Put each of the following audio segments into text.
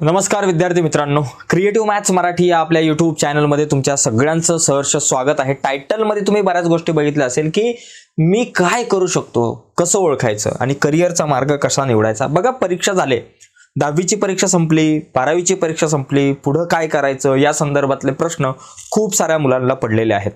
नमस्कार विद्यार्थी मित्रांनो. क्रिएटिव्ह मॅथ्स मराठी या आपल्या यूट्यूब चॅनलमध्ये तुमच्या सगळ्यांचं सहर्ष स्वागत आहे. टायटलमध्ये तुम्ही बऱ्याच गोष्टी बघितल्या असेल की मी काय करू शकतो कसं ओळखायचं आणि करिअरचा मार्ग कसा निवडायचा? बघा परीक्षा झाले. दहावीची परीक्षा संपली बारावीची परीक्षा संपली पुढं काय करायचं या संदर्भातले प्रश्न खूप साऱ्या मुलांना पडलेले आहेत.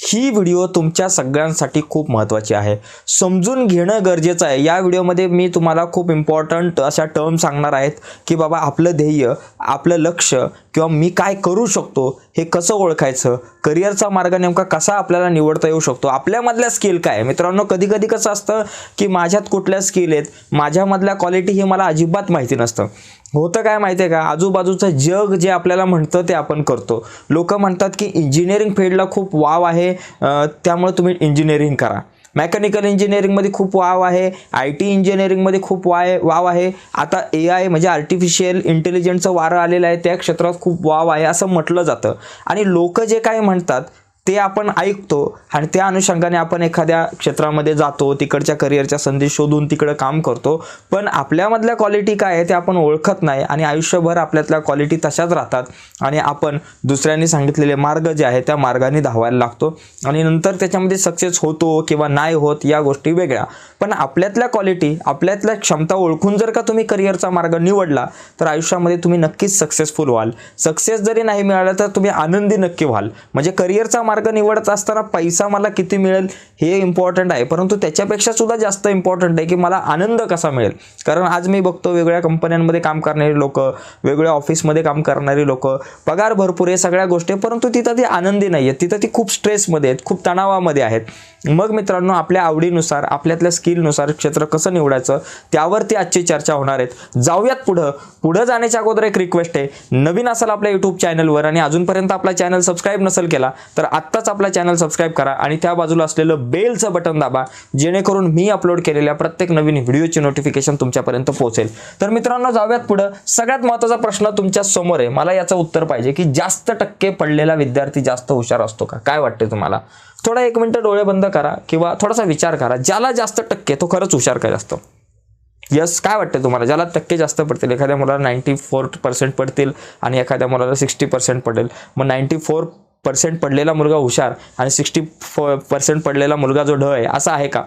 ही व्हिडिओ तुमच्या सगळ्यांसाठी खूप महत्त्वाची आहे. समजून घेणं गरजेचं आहे. या व्हिडिओमध्ये मी तुम्हाला खूप इम्पॉर्टंट अशा टर्म सांगणार आहेत की बाबा आपलं ध्येय आपलं लक्ष किंवा मी काय करू शकतो हे कसं ओळखायचं? करिअरचा मार्ग नेमका कसा आपल्याला निवडता येऊ शकतो? आपल्यामधल्या स्किल काय? मित्रांनो कधी कधी कसं असतं की माझ्यात कुठल्या स्किल आहेत माझ्यामधल्या क्वालिटी हे मला अजिबात माहिती नसतं. होतं काय माहिती आहे का? आजूबाजूचं जग जे आपल्याला म्हणतं ते आपण करतो. लोक म्हणतात की इंजिनिअरिंग फील्डला खूप वाव आहे त्यामुळे तुम्ही इंजिनिअरिंग करा. मेकॅनिकल इंजिनिअरिंगमध्ये खूप वाव आहे. आय टी इंजिनिअरिंगमध्ये खूप वाय वाव आहे. आता ए आय म्हणजे आर्टिफिशियल इंटेलिजन्सचं वारं आलेलं आहे. त्या क्षेत्रात खूप वाव आहे असं म्हटलं जातं. आणि लोक जे काही म्हणतात ते आपण ऐकतो आणि त्या अनुषंगाने आपण एखाद्या क्षेत्रामध्ये जातो तिकडच्या करिअरच्या संधी शोधून तिकडं काम करतो. पण आपल्यामधल्या क्वालिटी काय आहे ते आपण ओळखत नाही आणि आयुष्यभर आपल्यातल्या क्वालिटी तशाच राहतात. आणि आपण दुसऱ्यांनी सांगितलेले मार्ग जे आहे त्या मार्गाने धावायला लागतो. आणि नंतर त्याच्यामध्ये सक्सेस होतो किंवा नाही होत या गोष्टी वेगळ्या. पण आपल्यातल्या क्वालिटी आपल्यातल्या क्षमता ओळखून जर का तुम्ही करिअरचा मार्ग निवडला तर आयुष्यामध्ये तुम्ही नक्कीच सक्सेसफुल व्हाल. सक्सेस जरी नाही मिळाला तर तुम्ही आनंदी नक्की व्हाल. म्हणजे करिअरचा मार्ग निवडत असताना पैसा मला किती मिळेल हे इम्पॉर्टंट आहे. परंतु त्याच्यापेक्षा सुद्धा जास्त इम्पॉर्टंट आहे की मला आनंद कसा मिळेल? कारण आज मी बघतो वेगळ्या कंपन्यांमध्ये काम करणारी लोक वेगळ्या ऑफिसमध्ये काम करणारी लोक पगार भरपूर आहे सगळ्या गोष्टी आहे, परंतु तिथं ती आनंदी नाही आहेत तिथं ती खूप स्ट्रेसमध्ये आहेत खूप तणावामध्ये आहेत. मग मित्रांनो आपल्या आवडीनुसार आपल्यातल्या स्किलनुसार क्षेत्र कसं निवडायचं त्यावरती आजची चर्चा होणार आहेत जाऊयात पुढं. पुढं जाण्याच्या अगोदर एक रिक्वेस्ट आहे. नवीन असाल आपल्या यूट्यूब चॅनलवर आणि अजूनपर्यंत आपला चॅनल सबस्क्राईब नसेल केला तर आता आत्ताच आपला चॅनल सबस्क्राईब करा आणि त्या बाजूला असलेलं बेलचं बटन दाबा जेणेकरून मी अपलोड केलेल्या प्रत्येक नवीन व्हिडिओची नोटिफिकेशन तुमच्यापर्यंत पोहोचेल. तर मित्रांनो जाऊयात पुढं. सगळ्यात महत्त्वाचा प्रश्न तुमच्यासमोर आहे. मला याचं उत्तर पाहिजे की जास्त टक्के पडलेला विद्यार्थी जास्त हुशार असतो का? काय वाटते तुम्हाला? थोडा एक मिनटं डोळे बंद करा किंवा थोडासा विचार करा. ज्याला जास्त टक्के तो खरंच हुशार काय असतो? यस काय वाटतं तुम्हाला? ज्याला टक्के जास्त पडतील एखाद्या मुलाला नाईन्टी फोर पर्सेंट पडतील आणि एखाद्या मुलाला सिक्स्टी पर्सेंट पडेल मग नाईन्टी फोर पर्सेंट पडलेला मुलगा हुशार आणि सिक्स्टी पर्सेंट पडलेला मुलगा जो ढ आहे असा आहे का?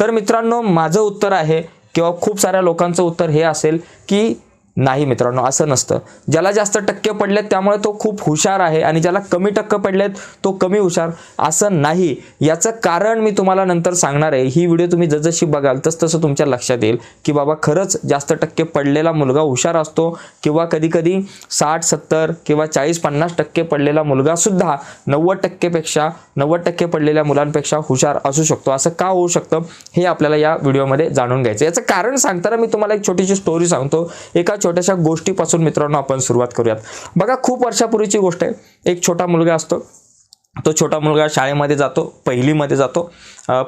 तर मित्रांनो माझं उत्तर आहे किंवा खूप साऱ्या लोकांचं उत्तर हे असेल की नाही मित्रांनो असं नसतं. ज्याला जास्त टक्के पडलेत त्यामुळे तो खूप हुशार आहे आणि ज्याला कमी टक्के पडलेत तो कमी हुशार. असं नाही. याचं कारण मी तुम्हाला नंतर सांगणार आहे. ही व्हिडिओ तुम्ही जसजशी बघाल तस तसं तुमच्या लक्षात येईल की बाबा खरंच जास्त टक्के पडलेला मुलगा हुशार असतो किंवा कधीकधी साठ सत्तर किंवा चाळीस पन्नास टक्के पडलेला मुलगासुद्धा नव्वद टक्केपेक्षा नव्वद टक्के पडलेल्या मुलांपेक्षा हुशार असू शकतो. असं का होऊ शकतं हे आपल्याला या व्हिडिओमध्ये जाणून घ्यायचं याचं कारण सांगताना मी तुम्हाला एक छोटीशी स्टोरी सांगतो. एका छोट्याशा गोष्टीपासून मित्रांनो आपण सुरुवात करूयात. बघा खूप वर्षापूर्वीची गोष्ट आहे. एक छोटा मुलगा असतो. तो छोटा मुलगा शाळेमध्ये जातो पहिलीमध्ये जातो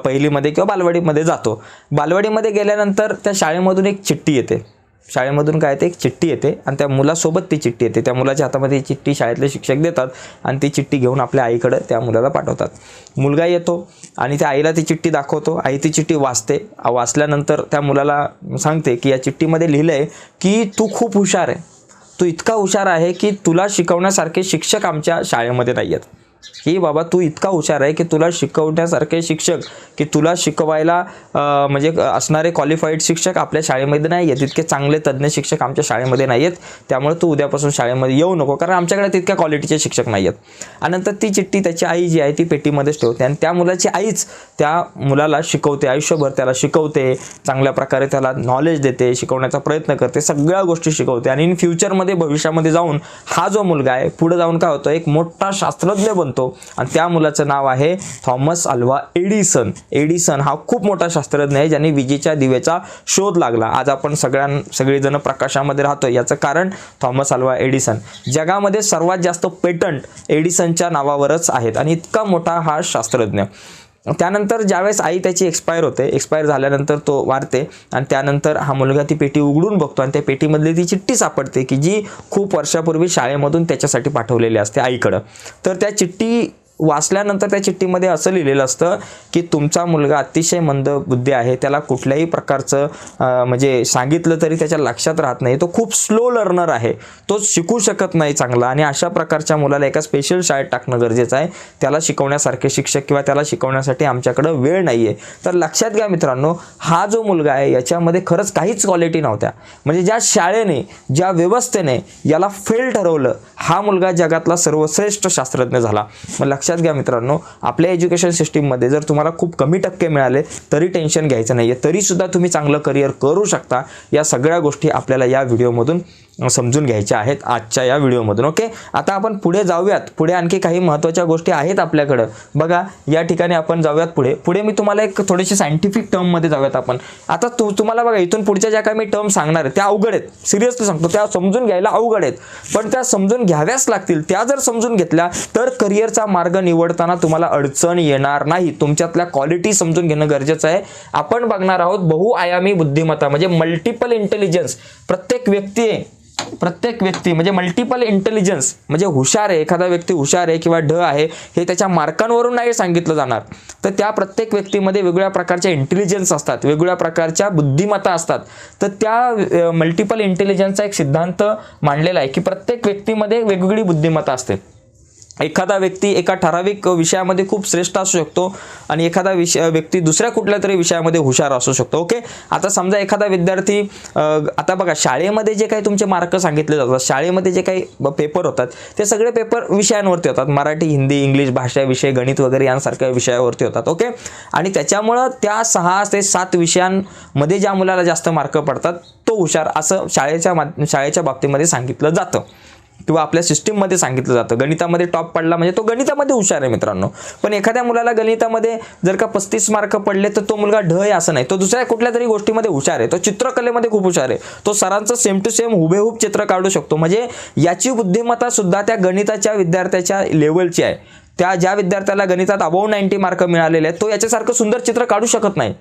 पहिलीमध्ये किंवा बालवाडीमध्ये जातो. बालवाडीमध्ये गेल्यानंतर त्या शाळेमधून एक चिठ्ठी येते. शाळेमधून काय येते एक चिठ्ठी येते आणि त्या मुलासोबत ती चिठ्ठी येते. त्या मुलाच्या हातामध्ये चिठ्ठी शाळेतले शिक्षक देतात आणि ती चिठ्ठी घेऊन आपल्या आईकडं त्या मुलाला पाठवतात. मुलगा येतो आणि त्या आईला ती चिठ्ठी दाखवतो. आई ती चिठ्ठी वाचते. वाचल्यानंतर त्या मुलाला सांगते की या चिठ्ठीमध्ये लिहिलं आहे की तू खूप हुशार आहे. तू इतका हुशार आहे की तुला शिकवण्यासारखे शिक्षक आमच्या शाळेमध्ये नाही आहेत की बाबा तू इतका हुशार आहे की तुला शिकवण्यासारखे शिक्षक की तुला शिकवायला म्हणजे असणारे क्वालिफाईड शिक्षक आपल्या शाळेमध्ये नाही आहेत. इतके चांगले तज्ज्ञ शिक्षक आमच्या शाळेमध्ये नाही आहेत. त्यामुळे तू उद्यापासून शाळेमध्ये येऊ नको कारण आमच्याकडे तितक्या क्वालिटीचे शिक्षक नाही आहेत. आणि नंतर ती चिठ्ठी त्याची आई जी आहे ती पेटीमध्येच ठेवते. आणि त्या मुलाची आईच त्या मुलाला शिकवते आयुष्यभर त्याला शिकवते चांगल्या प्रकारे त्याला नॉलेज देते शिकवण्याचा प्रयत्न करते सगळ्या गोष्टी शिकवते. आणि इन फ्युचरमध्ये भविष्यामध्ये जाऊन हा जो मुलगा आहे पुढे जाऊन काय होतं? एक मोठा शास्त्रज्ञ बनतो. आणि त्या मुलाचं नाव आहे थॉमस अल्वा एडिसन. एडिसन हा खूप मोठा शास्त्रज्ञ आहे ज्यांनी विजेच्या दिव्याचा शोध लागला. आज आपण सगळ्यां सगळेजण प्रकाशामध्ये राहतो याचं कारण थॉमस अल्वा एडिसन. जगामध्ये सर्वात जास्त पेटंट एडिसनच्या नावावरच आहेत आणि इतका मोठा हा शास्त्रज्ञ. त्यानंतर ज्यावेळेस आई त्याची एक्सपायर होते एक्सपायर झाल्यानंतर तो वारते आणि त्यानंतर हा मुलगा ती पेटी उघडून बघतो आणि त्या पेटीमधली ती चिठ्ठी सापडते की जी खूप वर्षापूर्वी शाळेमधून त्याच्यासाठी पाठवलेली असते आईकडं. तर त्या चिठ्ठी वाचल्यानंतर त्या चिठ्ठीमध्ये असं लिहिलेलं असतं की तुमचा मुलगा अतिशय मंद बुद्धी आहे त्याला कुठल्याही प्रकारचं म्हणजे सांगितलं तरी त्याच्या लक्षात राहत नाही. तो खूप स्लो लर्नर आहे. तो शिकू शकत नाही चांगला आणि अशा प्रकारच्या मुलाला एका स्पेशल शाळेत टाकणं गरजेचं आहे. त्याला शिकवण्यासारखे शिक्षक किंवा त्याला शिकवण्यासाठी आमच्याकडं वेळ नाही आहे तर लक्षात घ्या मित्रांनो हा जो मुलगा आहे याच्यामध्ये खरंच काहीच क्वालिटी नव्हत्या. म्हणजे ज्या शाळेने ज्या व्यवस्थेने याला फेल ठरवलं हा मुलगा जगातला सर्वश्रेष्ठ शास्त्रज्ञ झाला. मग लक्षात घ्या मित्रांनो आपल्या एज्युकेशन सिस्टीममध्ये जर तुम्हाला खूप कमी टक्के मिळाले तरी टेन्शन घ्यायचं नाही आहे तरीसुद्धा तुम्ही चांगलं करिअर करू शकता. या सगळ्या गोष्टी आपल्याला या व्हिडिओमधून समजून घ्यायच्या आहेत आजच्या या व्हिडिओमधून ओके? आता आपण पुढे जाऊयात. पुढे आणखी काही महत्त्वाच्या गोष्टी आहेत आपल्याकडं. बघा या ठिकाणी आपण जाऊयात पुढे. पुढे मी तुम्हाला एक थोडीशी सायंटिफिक टर्ममध्ये जाऊयात आपण. आता तू तुम्हाला बघा इथून पुढच्या ज्या काही मी टर्म सांगणार आहे त्या अवघड आहेत. सिरियसली सांगतो त्या समजून घ्यायला अवघड आहेत. पण त्या समजून घ्याव्याच लागतील. त्या जर समजून घेतल्या तर करिअरचा मार्ग निवडताना तुम्हाला अडचण येणार नाही. तुमच्यातल्या क्वालिटी समजून घेणं गरजेचं आहे. आपण बघणार आहोत बहुआयामी बुद्धिमत्ता म्हणजे मल्टिपल इंटेलिजन्स प्रत्येक व्यक्ती प्रत्येक व्यक्ती म्हणजे मल्टिपल इंटेलिजन्स म्हणजे हुशार आहे एखादा व्यक्ती हुशार आहे किंवा ढ आहे हे त्याच्या मार्कांवरून नाही सांगितलं जाणार. तर त्या प्रत्येक व्यक्तीमध्ये वेगवेगळ्या प्रकारच्या इंटेलिजन्स असतात वेगवेगळ्या प्रकारच्या बुद्धिमत्ता असतात. तर त्या मल्टिपल इंटेलिजन्सचा एक सिद्धांत मांडलेला आहे की प्रत्येक व्यक्तीमध्ये वेगवेगळी बुद्धिमत्ता असते. एखादा व्यक्ती एका ठराविक विषयामध्ये खूप श्रेष्ठ असू शकतो आणि एखादा विषय व्यक्ती दुसऱ्या कुठल्या तरी विषयामध्ये हुशार असू शकतो. ओके? आता समजा एखादा विद्यार्थी आता बघा शाळेमध्ये जे काही तुमचे मार्क सांगितले जातात शाळेमध्ये जे काही ब- पेपर होतात ते सगळे पेपर विषयांवरती होतात. मराठी हिंदी इंग्लिश भाषा विषय गणित वगैरे यांसारख्या विषयावरती होतात. ओके? आणि त्याच्यामुळं त्या सहा ते सात विषयांमध्ये ज्या मुलाला जास्त मार्क पडतात तो हुशार असं शाळेच्या मा शाळेच्या बाबतीमध्ये सांगितलं जातं. किंवा आपल्या सिस्टीममध्ये सांगितलं जातं. गणितामध्ये टॉप पडला म्हणजे तो गणितामध्ये हुशार आहे मित्रांनो. पण एखाद्या मुलाला गणितामध्ये जर का पस्तीस मार्क पडले तर तो मुलगा ढ आहे असं नाही. तो दुसऱ्या कुठल्या तरी गोष्टीमध्ये हुशार आहे. तो चित्रकलेमध्ये खूप हुशार आहे. तो सरांचं सेम टू सेम हुबेहूब चित्र काढू शकतो. म्हणजे याची बुद्धिमत्ता सुद्धा त्या गणिताच्या विद्यार्थ्याच्या लेवलची आहे. त्या ज्या विद्यार्थ्याला गणितात अबाव नाईन्टी मार्क मिळालेले आहेत तो याच्यासारखं सुंदर चित्र काढू शकत नाही.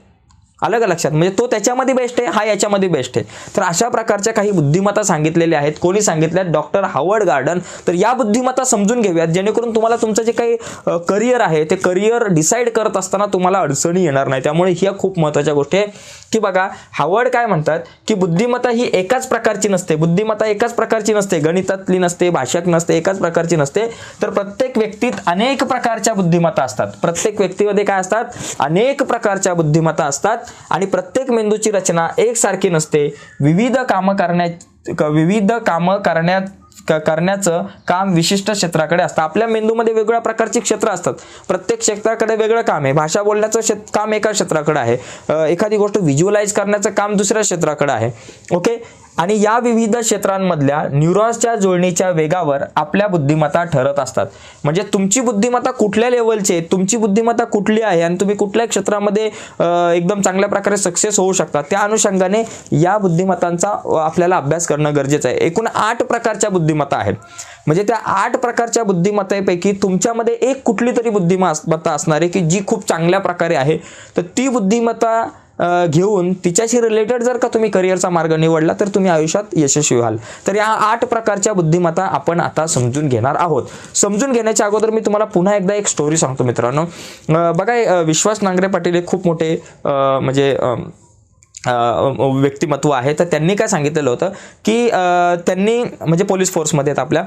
आलं का लक्षात म्हणजे तो त्याच्यामध्ये बेस्ट आहे हा याच्यामध्ये बेस्ट आहे. तर अशा प्रकारच्या काही बुद्धिमत्ता सांगितलेल्या आहेत. कोणी सांगितल्या डॉक्टर हावर्ड गार्डन तर या बुद्धिमत्ता समजून घेऊयात जेणेकरून तुम्हाला तुमचं जे काही करिअर आहे ते करिअर डिसाईड करत असताना तुम्हाला अडचणी येणार नाही. त्यामुळे ह्या खूप महत्त्वाच्या गोष्टी आहे. की बघा हावर्ड काय म्हणतात की बुद्धिमत्ता ही एकाच प्रकारची नसते. बुद्धिमत्ता एकाच प्रकारची नसते. गणितातली नसते भाषक नसते एकाच प्रकारची नसते. तर प्रत्येक व्यक्तीत अनेक प्रकारच्या बुद्धिमत्ता असतात. प्रत्येक व्यक्तीमध्ये काय असतात? अनेक प्रकारच्या बुद्धिमत्ता असतात आणि प्रत्येक मेंदूची रचना एकसारखी नसते. विविध कामं करण्या क- विविध कामं करण्यात करण्याचं काम विशिष्ट क्षेत्राकडे असतं. आपल्या मेंदूमध्ये वेगवेगळ्या प्रकारची क्षेत्र असतात. प्रत्येक क्षेत्राकडे वेगळं काम आहे. भाषा बोलण्याचं क्षेत्र काम एका क्षेत्राकडे आहे. एखादी गोष्ट व्हिज्युअलाइज करण्याचं काम दुसऱ्या क्षेत्राकडे आहे. ओके आणि या विविध क्षेत्रांमधल्या न्यूरॉन्सच्या जुळणीच्या वेगावर आपल्या बुद्धिमत्ता ठरत असतात. म्हणजे तुमची बुद्धिमत्ता कुठल्या लेवलची आहे? तुमची बुद्धिमत्ता कुठली आहे? आणि तुम्ही कुठल्या क्षेत्रामध्ये एकदम चांगल्या प्रकारे सक्सेस होऊ शकता? त्या अनुषंगाने या बुद्धिमत्तांचा आपल्याला अभ्यास करणं गरजेचं आहे. एकूण आठ प्रकारच्या बुद्धिमत्ता आहेत. म्हणजे त्या आठ प्रकारच्या बुद्धिमत्तेपैकी तुमच्यामध्ये एक कुठली तरी बुद्धिमत्ता असणार आहे की जी खूप चांगल्या प्रकारे आहे. तर ती बुद्धिमत्ता घेऊन तिच्याशी रिलेटेड जर का तुम्ही करिअरचा मार्ग निवडला तर तुम्ही आयुष्यात यशस्वी व्हाल. तर या आठ प्रकारच्या बुद्धिमत्ता आपण आता समजून घेणार आहोत. समजून घेण्याच्या अगोदर मी तुम्हाला पुन्हा एकदा एक स्टोरी सांगतो मित्रांनो. बघा विश्वास नांगरे पाटील हे खूप मोठे म्हणजे व्यक्तिमत्व आहे. तर त्यांनी काय सांगितलेलं होतं की त्यांनी म्हणजे पोलीस फोर्समध्ये आहेत आपल्या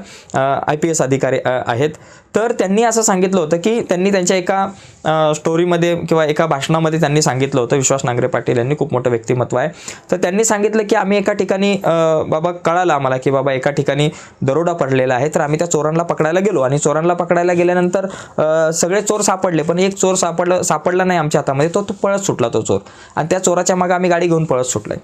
आय पी एस अधिकारी आहेत. तर त्यांनी असं सांगितलं होतं की त्यांनी त्यांच्या एका स्टोरीमध्ये किंवा एका भाषणामध्ये त्यांनी सांगितलं होतं. विश्वास नांगरे पाटील यांनी खूप मोठं व्यक्तिमत्व आहे. तर त्यांनी सांगितलं की आम्ही एका ठिकाणी बाबा कळालं आम्हाला की बाबा एका ठिकाणी दरोडा पडलेला आहे. तर आम्ही त्या चोरांना पकडायला गेलो आणि चोरांना पकडायला गेल्यानंतर सगळे चोर सापडले. पण एक चोर सापडलं सापडला नाही आमच्या हातामध्ये. तो तो पळत सुटला तो चोर. आणि त्या चोराच्या मागे आम्ही गाडी घेऊन पळत सुटलाय.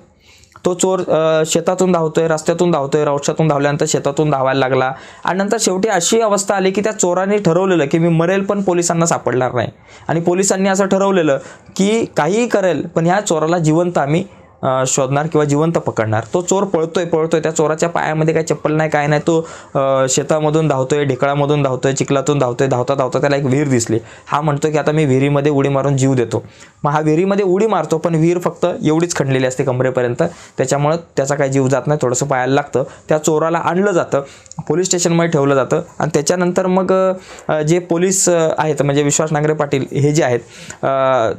तो चोर शेतातून धावतोय रस्त्यातून धावतोय रौशातून धावल्यानंतर शेतातून धावायला लागला. आणि नंतर शेवटी अशी अवस्था आली की त्या चोराने ठरवलेलं की मी मरेल पण पोलिसांना सापडणार नाही. आणि पोलिसांनी असं ठरवलेलं की काहीही करेल पण ह्या चोराला जिवंत आम्ही शोधणार किंवा जिवंत पकडणार. तो चोर पळतोय पळतोय. त्या चोराच्या पायामध्ये काही चप्पल नाही काय नाही. तो शेतामधून धावतोय ढेकळामधून धावतोय चिखलातून धावतोय. धावता धावता त्याला एक विहीर दिसली. हा म्हणतो की आता मी विहिरीमध्ये उडी मारून जीव देतो. मग हा विहिरीमध्ये उडी मारतो पण विहीर फक्त एवढीच खणलेली असते कमरेपर्यंत. त्याच्यामुळं त्याचा काही जीव जात नाही थोडंसं पायाला लागतं. त्या चोराला आणलं जातं पोलीस स्टेशनमध्ये ठेवलं जातं. आणि त्याच्यानंतर मग जे पोलीस आहेत म्हणजे विश्वास नांगरे पाटील हे जे आहेत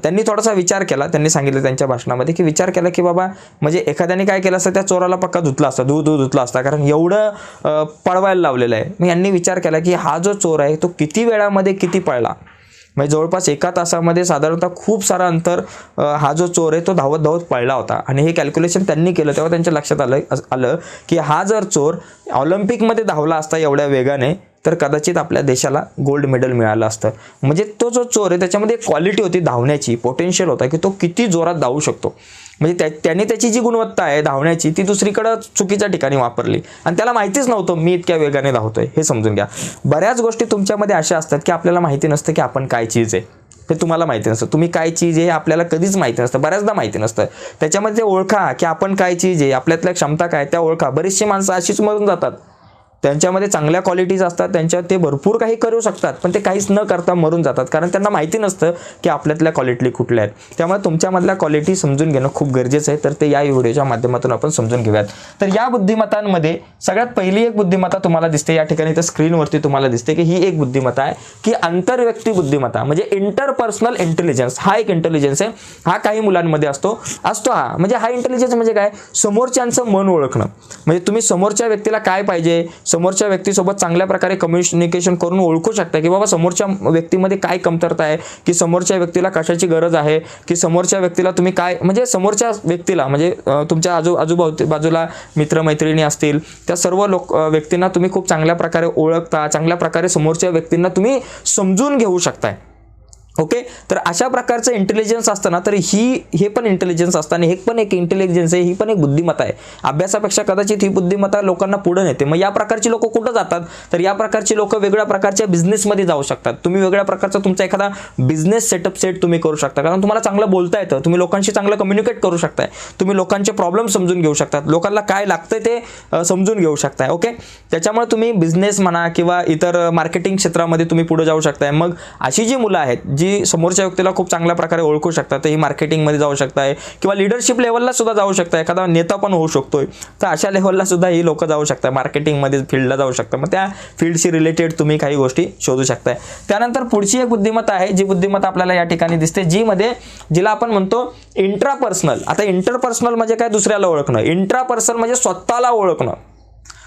त्यांनी थोडासा विचार केला. त्यांनी सांगितलं त्यांच्या भाषणामध्ये की विचार केला की बाबा म्हणजे एखाद्याने काय केलं असतं त्या चोराला पक्का धुतला असता धू धू धुतला असता. कारण एवढं पळवायला लावलेलं आहे. मग यांनी विचार केला की हा जो चोर आहे तो किती वेळामध्ये किती पळला? म्हणजे जवळपास एका तासामध्ये साधारणतः खूप सारा अंतर हा जो चोर आहे तो धावत धावत पळला होता. आणि हे कॅल्क्युलेशन त्यांनी केलं तेव्हा त्यांच्या लक्षात आलं आलं की हा जर चोर ऑलिम्पिकमध्ये धावला असता एवढ्या वेगाने तर कदाचित आपल्या देशाला गोल्ड मेडल मिळालं असतं. म्हणजे तो जो चोर आहे त्याच्यामध्ये एक क्वालिटी होती धावण्याची पोटेन्शियल होता की तो किती जोरात धावू शकतो. म्हणजे त्या त्याने त्याची जी गुणवत्ता आहे धावण्याची ती दुसरीकडं चुकीच्या ठिकाणी वापरली. आणि त्याला माहितीच नव्हतं मी इतक्या वेगाने धावतोय हे समजून घ्या. बऱ्याच गोष्टी तुमच्यामध्ये अशा असतात की आपल्याला माहिती नसतं की आपण काय चीज आहे. हे तुम्हाला माहिती नसतं. तुम्ही काय चीज आहे हे आपल्याला कधीच माहिती नसतं. बऱ्याचदा माहिती नसतं. त्याच्यामध्ये ओळखा की आपण काय चीज आहे आपल्यातल्या क्षमता काय त्या ओळखा. बरीचशी माणसं अशीच मरून जातात. त्यांच्यामध्ये चांगल्या क्वालिटीज असतात त्यांच्या ते भरपूर काही करू शकतात पण ते काहीच न करता मरून जातात. कारण त्यांना माहिती नसतं की आपल्यातल्या क्वालिटी कुठल्या आहेत. त्यामुळे तुमच्यामधल्या क्वालिटी समजून घेणं खूप गरजेचं आहे. तर ते या व्हिडिओच्या माध्यमातून आपण समजून घेऊयात. तर या बुद्धिमत्तांमध्ये सगळ्यात पहिली एक बुद्धिमत्ता तुम्हाला दिसते. या ठिकाणी तर स्क्रीनवरती तुम्हाला दिसते की ही एक बुद्धिमत्ता आहे की आंतरव्यक्ती बुद्धिमत्ता म्हणजे इंटरपर्सनल इंटेलिजन्स हा एक इंटेलिजन्स आहे. हा काही मुलांमध्ये असतो. असतो हा. म्हणजे हा इंटेलिजन्स म्हणजे काय? समोरच्यांचं मन ओळखणं. म्हणजे तुम्ही समोरच्या व्यक्तीला काय पाहिजे? समोरच्या व्यक्तीसोबत चांगल्या प्रकारे कम्युनिकेशन करून ओळखू शकता की बाबा समोरच्या व्यक्तीमध्ये काय कमतरता आहे की समोरच्या व्यक्तीला कशाची गरज आहे की समोरच्या व्यक्तीला तुम्ही काय म्हणजे समोरच्या व्यक्तीला म्हणजे तुमच्या आजू आजूबाजू बाजूला मित्रमैत्रिणी असतील त्या सर्व लोक व्यक्तींना तुम्ही खूप चांगल्या प्रकारे ओळखता चांगल्या प्रकारे समोरच्या व्यक्तींना तुम्ही समजून घेऊ शकताय. ओके? तर अशा प्रकारचं इंटेलिजन्स असतं ना तर ही हे पण इंटेलिजन्स असतं आणि हे पण एक इंटेलिजन्स आहे ही पण एक बुद्धिमत्ता आहे. अभ्यासापेक्षा कदाचित ही बुद्धिमत्ता लोकांना पुढे नेते. मग या प्रकारची लोक कुठं जातात? तर या प्रकारची लोक वेगळ्या प्रकारच्या बिझनेसमध्ये जाऊ शकतात. तुम्ही वेगळ्या प्रकारचा तुमचा एखादा बिझनेस सेटअप सेट तुम्ही करू शकता. कारण तुम्हाला चांगलं बोलता येतं. तुम्ही लोकांशी चांगलं कम्युनिकेट करू शकताय. तुम्ही लोकांचे प्रॉब्लेम समजून घेऊ शकतात. लोकांना काय लागतंय ते समजून घेऊ शकताय. ओके? त्याच्यामुळे तुम्ही बिझनेस म्हणा किंवा इतर मार्केटिंग क्षेत्रामध्ये तुम्ही पुढे जाऊ शकताय. मग अशी जी मुलं आहेत जी समोरच्या व्यक्तीला खूप चांगल्या प्रकारे ओळखू शकतात तर ही मार्केटिंगमध्ये जाऊ शकताय किंवा लिडरशिप लेवलला सुद्धा जाऊ शकता एखादा नेता पण होऊ शकतोय. तर अशा लेवलला सुद्धा ही लोक जाऊ शकतात मार्केटिंगमध्ये फील्डला जाऊ शकतात. मग त्या फील्डशी रिलेटेड तुम्ही काही गोष्टी शोधू शकताय. त्यानंतर पुढची एक बुद्धिमत्ता आहे जी बुद्धिमत्ता आपल्याला या ठिकाणी दिसते जी मध्ये जिला आपण म्हणतो इंट्रापर्सनल आता इंटरपर्सनल म्हणजे काय? दुसऱ्याला ओळखणं. इंट्रापर्सनल म्हणजे स्वतःला ओळखणं.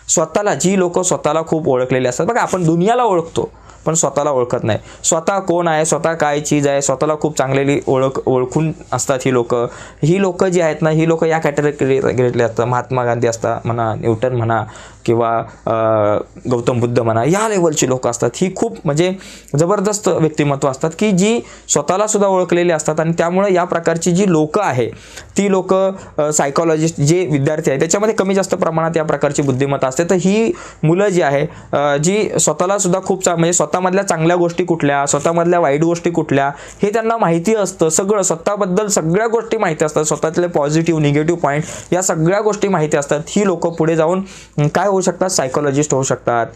स्वतःला जी लोक स्वतःला खूप ओळखलेली असतात. बघा आपण दुनियाला ओळखतो. पण स्वतःला ओळखत नाही. स्वतः कोण आहे? स्वतः काय चीज आहे? स्वतःला खूप चांगलेली ओळख ओळखून असतात ही लोकं. ही लोकं जी आहेत ना ही लोकं या कॅटेगरीतले असतात महात्मा गांधी असतात म्हणा न्यूटन म्हणा किंवा गौतम बुद्ध म्हणा या लेवलची लोक असतात. ही खूप म्हणजे जबरदस्त व्यक्तिमत्व असतात की जी स्वतःला सुद्धा ओळखलेली असतात आणि त्यामुळे या प्रकारची जी लोक आहे ती लोक सायकॉलॉजिस्ट जे विद्यार्थी आहे त्याच्यामध्ये कमी जास्त प्रमाणात या प्रकारची बुद्धिमत्ता असते. तर ही मुलं जी आहे जी स्वतःला सुद्धा खूप चा म्हणजे स्वतःमधल्या चांगल्या गोष्टी कुठल्या स्वतःमधल्या वाईट गोष्टी कुठल्या हे त्यांना माहिती असतं. सगळं स्वतःबद्दल सगळ्या गोष्टी माहिती असतात. स्वतःतले पॉझिटिव्ह निगेटिव्ह पॉईंट या सगळ्या गोष्टी माहिती असतात. ही लोक पुढे जाऊन काय होऊ शकतात सायकोलॉजिस्ट होऊ शकतात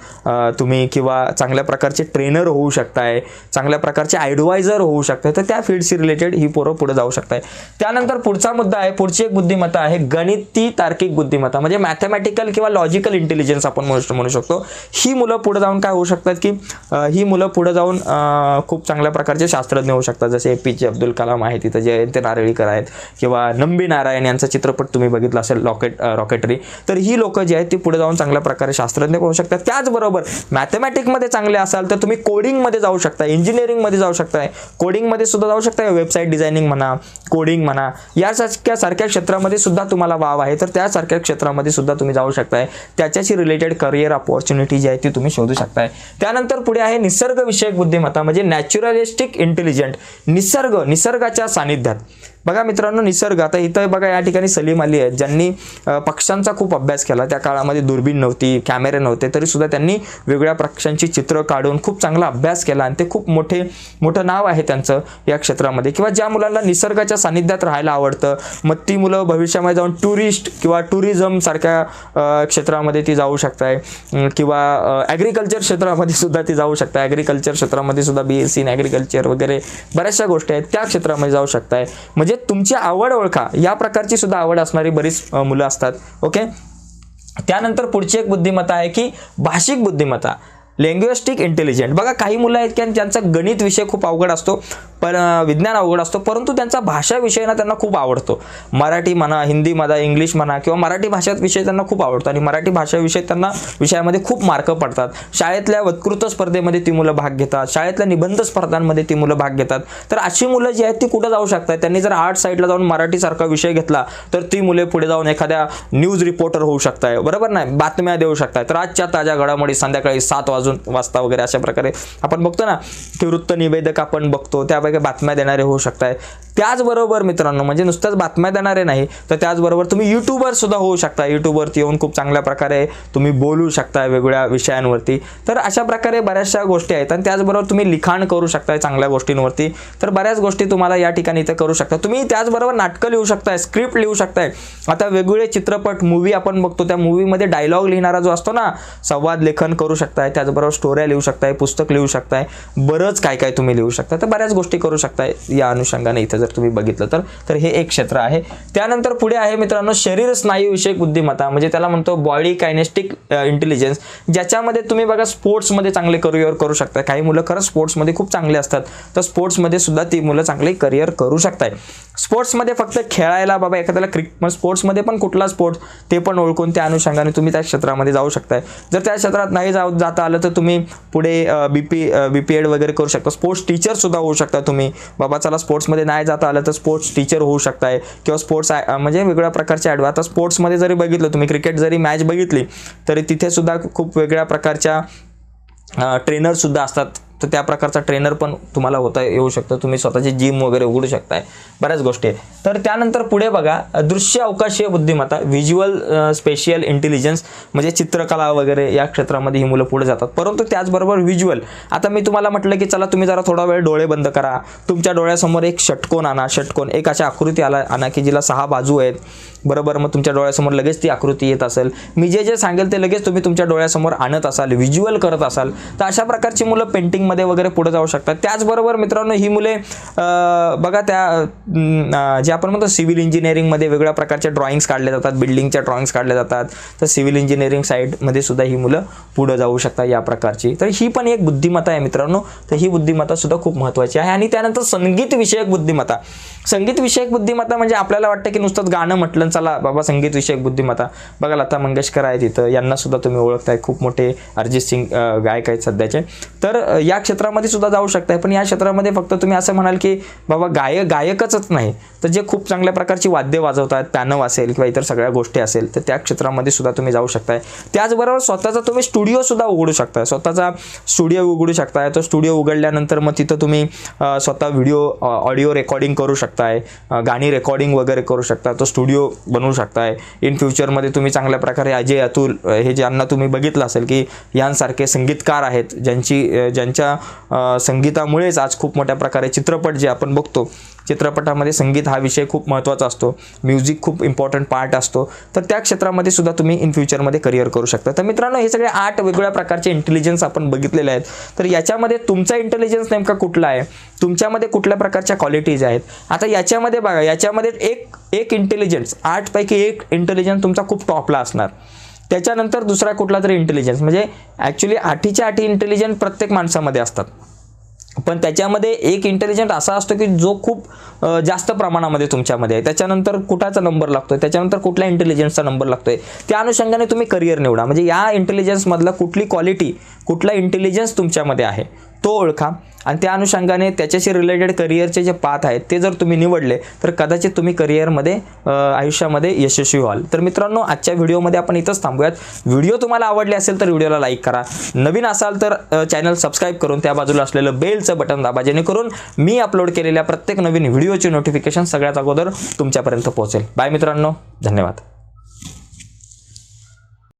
तुम्ही किंवा चांगल्या प्रकारचे ट्रेनर होऊ शकताय चांगल्या प्रकारचे ॲडवायझर होऊ शकताय. तर त्या फील्डशी रिलेटेड ही पोरं पुढे जाऊ शकताय. त्यानंतर पुढचा मुद्दा आहे पुढची एक बुद्धिमत्ता आहे गणिती तार्किक बुद्धिमत्ता. म्हणजे मॅथमॅटिकल किंवा लॉजिकल इंटेलिजन्स आपण म्हणू म्हणू शकतो. ही मुलं पुढे जाऊन काय होऊ शकतात की ही मुलं पुढे जाऊन खूप चांगल्या प्रकारचे शास्त्रज्ञ होऊ शकतात. जसे ए पी जे अब्दुल कलाम आहे तिथं जयंत नारळीकर आहेत किंवा नंबी नारायण यांचा चित्रपट तुम्ही बघितला असेल रॉकेट रॉकेटरी. तर ही लोक जी आहेत ती पुढे जाऊन चांगल्या प्रकारे शास्त्रज्ञ होऊ शकतात. त्याचबरोबर मॅथमॅटिकमध्ये चांगले असाल तर तुम्ही कोडिंगमध्ये जाऊ शकता इंजिनिअरिंगमध्ये जाऊ शकताय कोडिंगमध्ये सुद्धा जाऊ शकता वेबसाईट डिझायनिंग म्हणा कोडिंग म्हणा. यासारख्या सारख्या क्षेत्रामध्ये सुद्धा तुम्हाला वाव आहे. तर त्यासारख्या क्षेत्रामध्ये सुद्धा तुम्ही जाऊ शकताय. त्याच्याशी रिलेटेड करिअर अपॉर्च्युनिटी जी आहे ती तुम्ही शोधू शकताय. त्यानंतर पुढे आहे निसर्गविषयक बुद्धिमत्ता म्हणजे नॅचरलिस्टिक इंटेलिजंट निसर्ग निसर्गाच्या सानिध्यात. बघा मित्रांनो निसर्ग. आता इथं बघा या ठिकाणी सलीम अली आहेत ज्यांनी पक्ष्यांचा खूप अभ्यास केला. त्या काळामध्ये दुर्बीण नव्हती कॅमेरे नव्हते तरी सुद्धा त्यांनी वेगळ्या पक्ष्यांची चित्र काढून खूप चांगला अभ्यास केला आणि ते खूप मोठे मोठं नाव आहे त्यांचं या क्षेत्रामध्ये. किंवा ज्या मुलांना निसर्गाच्या सानिध्यात राहायला आवडतं मग ती मुलं भविष्यामध्ये जाऊन टुरिस्ट किंवा टुरिझम सारख्या क्षेत्रामध्ये ती जाऊ शकताय. किंवा ॲग्रिकल्चर क्षेत्रामध्ये सुद्धा ती जाऊ शकता ॲग्रिकल्चर क्षेत्रामध्ये सुद्धा B S C in agriculture वगैरे बऱ्याचशा गोष्टी आहेत त्या क्षेत्रामध्ये जाऊ शकताय. म्हणजे म्हणजे तुमची आवड ओळखा. या प्रकारची सुद्धा आवड असणारी बरीच मुलं असतात. ओके? त्यानंतर पुढची एक बुद्धिमत्ता आहे की भाषिक बुद्धिमत्ता. लँग्विस्टिक इंटेलिजंट बघा काही मुलं आहेत की ज्यांचा गणित विषय खूप अवघड असतो. पण विज्ञान अवघड असतो परंतु त्यांचा भाषा विषय ना त्यांना खूप आवडतो. मराठी म्हणा हिंदी म्हणा इंग्लिश म्हणा किंवा मराठी भाषेत विषय त्यांना खूप आवडतो आणि मराठी भाषा विषय त्यांना विषयामध्ये खूप मार्क पडतात. शाळेतल्या वक्तृत्व स्पर्धेमध्ये ती मुलं भाग घेतात शाळेतल्या निबंध स्पर्धांमध्ये ती मुलं भाग घेतात. तर अशी मुलं जी आहेत ती कुठं जाऊ शकतात? त्यांनी जर आर्ट साईडला जाऊन मराठीसारखा विषय घेतला तर ती मुले पुढे जाऊन एखाद्या न्यूज रिपोर्टर होऊ शकताय. बरोबर नाही? बातम्या देऊ शकताय. तर आजच्या ताज्या घडामोडी संध्याकाळी सात वाजून वाजता वगैरे अशा प्रकारे आपण बघतो ना की वृत्त निवेदक आपण बघतो त्यापैकी बातम्या देणारे होऊ शकताय. त्याचबरोबर मित्रांनो म्हणजे नुसत्याच बातम्या देणारे नाही तर त्याचबरोबर तुम्ही युट्यूबर सुद्धा होऊ शकता. युट्यूबवरती येऊन खूप चांगल्या प्रकारे तुम्ही बोलू शकता वेगवेगळ्या विषयांवरती. तर अशा प्रकारे बऱ्याचशा गोष्टी आहेत आणि त्याचबरोबर तुम्ही लिखाण करू शकताय चांगल्या गोष्टींवरती. तर बऱ्याच गोष्टी तुम्हाला या ठिकाणी इथं करू शकता. तुम्ही त्याचबरोबर नाटकं लिहू शकताय स्क्रिप्ट लिहू शकताय. आता वेगवेगळे चित्रपट मूवी आपण बघतो त्या मूवीमध्ये डायलॉग लिहिणारा जो असतो ना संवाद लेखन करू शकताय त्याचबरोबर स्टोऱ्या लिहू शकताय पुस्तक लिहू शकताय बरंच काय काय तुम्ही लिहू शकता. तर बऱ्याच गोष्टी करू शकताय या अनुषंगाने इथं जर तुम्ही बघितलं तर तर हे एक क्षेत्र आहे. त्यानंतर पुढे आहे मित्रांनो शरीर स्नायूविषयक बुद्धिमत्ता म्हणजे त्याला म्हणतो बॉडी कायनेस्टिक इंटेलिजन्स ज्याच्यामध्ये तुम्ही बघा स्पोर्ट्समध्ये चांगले करिअर करू शकता. काही मुलं खरंच स्पोर्ट्समध्ये खूप चांगले असतात. तर स्पोर्ट्समध्ये सुद्धा ती मुलं चांगले करिअर करू शकताय. स्पोर्ट्समध्ये फक्त खेळायला बाबा एखाद्याला क्रिक मग स्पोर्ट्समध्ये पण कुठला स्पोर्ट्स ते पण ओळखून त्या अनुषंगाने तुम्ही त्या क्षेत्रामध्ये जाऊ शकताय. जर त्या क्षेत्रात नाही जाऊ जाता आलं तर तुम्ही पुढे B P B P Ed वगैरे करू शकता. स्पोर्ट्स टीचरसुद्धा होऊ शकता तुम्ही. बाबा चला स्पोर्ट्समध्ये नाही जाता आलं तर स्पोर्ट्स टीचर होऊ शकताय किंवा स्पोर्ट्स म्हणजे वेगळ्या प्रकारचे ॲडवा आता स्पोर्ट्समध्ये जरी बघितलं तुम्ही क्रिकेट जरी मॅच बघितली तरी तिथे सुद्धा खूप वेगळ्या प्रकारच्या ट्रेनरसुद्धा असतात. तर त्या प्रकारचा ट्रेनर पण तुम्हाला होता येऊ शकतं. तुम्ही स्वतःची जिम वगैरे उघडू शकताय. बऱ्याच गोष्टी आहेत. तर त्यानंतर पुढे बघा दृश्य अवकाशीय बुद्धिमत्ता व्हिज्युअल स्पेशियल इंटेलिजन्स म्हणजे चित्रकला वगैरे या क्षेत्रामध्ये ही मुलं पुढे जातात. परंतु त्याचबरोबर व्हिज्युअल आता मी तुम्हाला म्हटलं की चला तुम्ही जरा थोडा वेळ डोळे बंद करा. तुमच्या डोळ्यासमोर एक षटकोन आणा षटकोन. एक अशा आकृती आला आणा की जिला सहा बाजू आहेत. बरोबर मग तुमच्या डोळ्यासमोर लगेच ती आकृती येत असेल. मी जे जे सांगेल ते लगेच तुम्ही तुमच्या डोळ्यासमोर आणत असाल व्हिज्युअल करत असाल. तर अशा प्रकारची मुलं पेंटिंगमध्ये मध्ये वगैरे पुढे जाऊ शकतात. त्याचबरोबर मित्रांनो ही मुले बघा त्या जे आपण म्हणतो सिव्हिल इंजिनिअरिंगमध्ये वेगळ्या प्रकारच्या ड्रॉइंग्स काढल्या जातात बिल्डिंगच्या ड्रॉइंग्स काढल्या जातात तर सिव्हिल इंजिनिअरिंग साईडमध्ये सुद्धा ही मुलं पुढे जाऊ शकतात या प्रकारची. तर ही पण एक बुद्धिमत्ता आहे मित्रांनो. तर ही बुद्धिमत्ता सुद्धा खूप महत्त्वाची आहे. आणि त्यानंतर संगीत विषयक बुद्धिमत्ता. संगीत विषयक बुद्धिमत्ता म्हणजे आपल्याला वाटतं की नुसतंच गाणं म्हटलं चला बाबा संगीत विषयक बुद्धिमत्ता. बघा लता मंगेशकर आहेत तिथं यांना सुद्धा तुम्ही ओळखताय. खूप मोठे अरिजित सिंग गायक आहेत सध्याचे. तर या क्षेत्रामध्ये सुद्धा जाऊ शकताय. पण या क्षेत्रामध्ये फक्त तुम्ही असं म्हणाल की बाबा गायक गायकच नाही. तर जे खूप चांगल्या प्रकारची वाद्य वाजवतात पॅनव असेल किंवा इतर सगळ्या गोष्टी असेल तर त्या क्षेत्रामध्ये सुद्धा तुम्ही जाऊ शकताय. त्याचबरोबर स्वतःचा तुम्ही स्टुडिओ सुद्धा उघडू शकताय. स्वतःचा स्टुडिओ उघडू शकताय. तो स्टुडिओ उघडल्यानंतर मग तिथं तुम्ही स्वतः व्हिडिओ ऑडिओ रेकॉर्डिंग करू शकता शकताय गाणी रेकॉर्डिंग वगैरे करू शकता तो स्टुडिओ बनवू शकताय. इन फ्युचरमध्ये तुम्ही चांगल्या प्रकारे अजय अतुल हे ज्यांना तुम्ही बघितलं असेल की यांसारखे संगीतकार आहेत ज्यांची ज्यांच्या संगीतामुळेच आज खूप मोठ्या प्रकारे चित्रपट जे आपण बघतो चित्रपटामध्ये संगीत हा विषय खूप महत्त्वाचा असतो. म्युझिक खूप इम्पॉर्टंट पार्ट असतो. तर त्या क्षेत्रामध्ये सुद्धा तुम्ही इन फ्युचरमध्ये करिअर करू शकता. तर मित्रांनो हे सगळे आठ वेगवेगळ्या प्रकारचे इंटेलिजन्स आपण बघितलेले आहेत. तर याच्यामध्ये तुमचा इंटेलिजन्स नेमका कुठला आहे? तुमच्यामध्ये कुठल्या प्रकारच्या क्वालिटीज आहेत? आता याच्यामध्ये बघा याच्यामध्ये एक एक इंटेलिजन्स आठपैकी एक इंटेलिजन्स तुमचा खूप टॉपला असणार. त्याच्यानंतर दुसरा कुठला तरी इंटेलिजन्स म्हणजे ॲक्च्युली आठीच्या आठी इंटेलिजन्स प्रत्येक माणसामध्ये असतात. पण त्याच्यामध्ये एक इंटेलिजंट असा असतो की जो खूप जास्त प्रमाणामध्ये तुमच्यामध्ये आहे. त्याच्यानंतर कुठाचा नंबर लागतोय? त्याच्यानंतर कुठल्या इंटेलिजन्सचा नंबर लागतोय? त्या अनुषंगाने तुम्ही करिअर निवडा. म्हणजे या इंटेलिजन्समधला कुठली क्वालिटी कुठला इंटेलिजन्स तुमच्यामध्ये आहे? तो ओळखा. आणि त्या अनुषंगाने त्याच्याशी रिलेटेड करिअरचे जे पाथ आहेत ते जर तुम्ही निवडले तर कदाचित तुम्ही करिअरमध्ये आयुष्यामध्ये यशस्वी व्हाल. तर मित्रांनो आजच्या व्हिडिओमध्ये आपण इथंच थांबूयात. व्हिडिओ तुम्हाला आवडले असेल तर व्हिडिओला लाईक करा. नवीन असाल तर चॅनल सबस्क्राईब करून त्या बाजूला असलेलं बेलचं बटन दाबा जेणेकरून मी अपलोड केलेल्या प्रत्येक नवीन व्हिडिओची नोटिफिकेशन सगळ्यात अगोदर तुमच्यापर्यंत पोहोचेल. बाय मित्रांनो. धन्यवाद.